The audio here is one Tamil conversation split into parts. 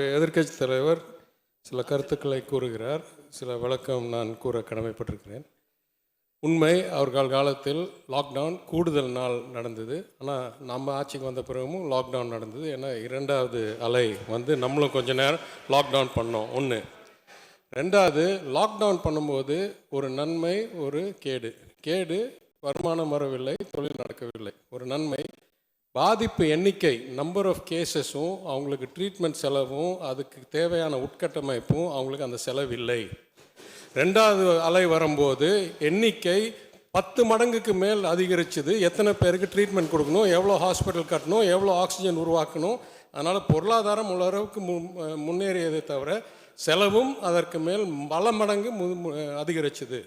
எதிர்க்கட்சி தலைவர் சில கருத்துக்களை கூறுகிறார். சில விளக்கம் நான் கூற கடமைப்பட்டிருக்கிறேன். உண்மை அவர்கள் காலத்தில் லாக்டவுன் கூடுதல் நாள் நடந்தது. ஆனால் நம்ம ஆட்சிக்கு வந்த பிறகும் லாக்டவுன் நடந்தது. ஏன்னா இரண்டாவது அலை வந்து நம்மளும் கொஞ்ச நேரம் லாக்டவுன் பண்ணோம். ஒன்று ரெண்டாவது லாக்டவுன் பண்ணும்போது ஒரு நன்மை ஒரு கேடு. கேடு வருமானம் வரவில்லை தொழில் நடக்கவில்லை. ஒரு நன்மை பாதிப்பு எண்ணிக்கை நம்பர் ஆஃப் கேசஸும் அவங்களுக்கு ட்ரீட்மெண்ட் செலவும் அதுக்கு தேவையான உட்கட்டமைப்பும் அவங்களுக்கு அந்த செலவில்லை ரெண்டாவது அலை வரும்போது எண்ணிக்கை பத்து மடங்குக்கு மேல் அதிகரிச்சது. எத்தனை பேருக்கு ட்ரீட்மெண்ட் கொடுக்கணும் எவ்வளோ ஹாஸ்பிட்டல் கட்டணும் எவ்வளோ ஆக்சிஜன் உருவாக்கணும் அதனால் பொருளாதாரம் உள்ளளவுக்கு மு முன்னேறியதை தவிர செலவும் அதற்கு மேல் பல மடங்கு மு அதிகரிச்சது.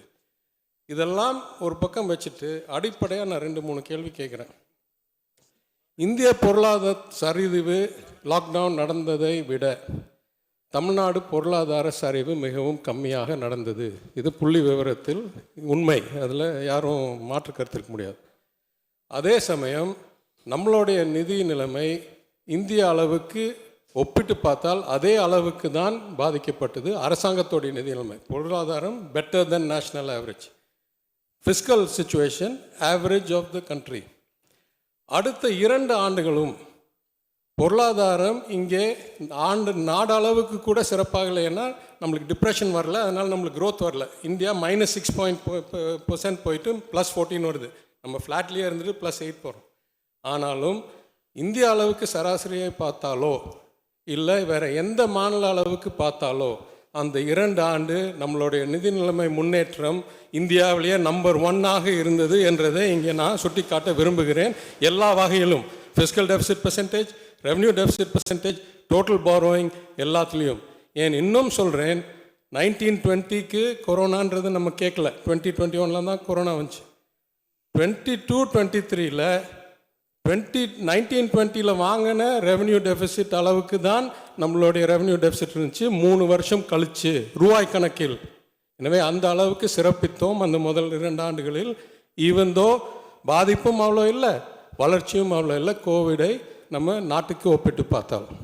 இதெல்லாம் ஒரு பக்கம் வச்சுட்டு அடிப்படையாக நான் ரெண்டு மூணு கேள்வி கேட்குறேன் இந்திய பொருளாதார சரிவு லாக்டவுன் நடந்ததை விட தமிழ்நாடு பொருளாதார சரிவு மிகவும் கம்மியாக நடந்தது. இது புள்ளி விவரத்தில் உண்மை. அதில் யாரும் மாற்று கருத்திருக்க முடியாது. அதே சமயம் நம்மளுடைய நிதி நிலைமை இந்திய அளவுக்கு ஒப்பிட்டு பார்த்தால் அதே அளவுக்கு தான் பாதிக்கப்பட்டது. அரசாங்கத்தோடைய நிதி நிலைமை. பொருளாதாரம் better then national average fiscal situation average of the country அடுத்த இரண்டு ஆண்டுகளும் பொருளாதாரம் இங்கே ஆண்டு நாடு அளவுக்கு கூட சிறப்பாகலை ஏன்னா நம்மளுக்கு டிப்ரெஷன் வரல அதனால் நம்மளுக்கு க்ரோத் வரல. India minus six point percent போயிட்டு ப்ளஸ் ஃபோர்டீன் வருது. நம்ம ஃப்ளாட்லேயே இருந்துட்டு ப்ளஸ் எயிட் போகிறோம் ஆனாலும் இந்திய அளவுக்கு சராசரியை பார்த்தாலோ இல்லை வேறு எந்த மாநில அளவுக்கு பார்த்தாலோ அந்த இரண்டு ஆண்டு நம்மளுடைய நிதி நிலைமை முன்னேற்றம் இந்தியாவிலேயே நம்பர் ஒன்னாக இருந்தது என்றதை இங்கே நான் சுட்டிக்காட்ட விரும்புகிறேன். எல்லா வகையிலும் fiscal deficit percentage revenue deficit percentage total borrowing எல்லாத்துலேயும். ஏன் இன்னும் சொல்கிறேன் நைன்டீன் டுவெண்ட்டிக்கு கொரோனான்றது நம்ம கேட்கல. டுவெண்ட்டி டுவெண்ட்டி ஒனில் தான் கொரோனா வந்துச்சு. டுவெண்ட்டி டூ டுவெண்ட்டி த்ரீல டுவெண்ட்டி நைன்டீன் டுவெண்ட்டியில் வாங்கின ரெவன்யூ டெபிசிட் அளவுக்கு தான் நம்மளுடைய ரெவன்யூ டெபிசிட் இருந்துச்சு. மூணு வருஷம் கழிச்சு ரூபாய் கணக்கில். எனவே அந்த அளவுக்கு சிறப்பித்தோம் அந்த முதல் இரண்டு ஆண்டுகளில். ஈவந்தோ பாதிப்பும் அவ்வளோ இல்லை வளர்ச்சியும் அவ்வளோ இல்லை கோவிடை நம்ம நாட்டுக்கு ஒப்பிட்டு பார்த்தாலும்.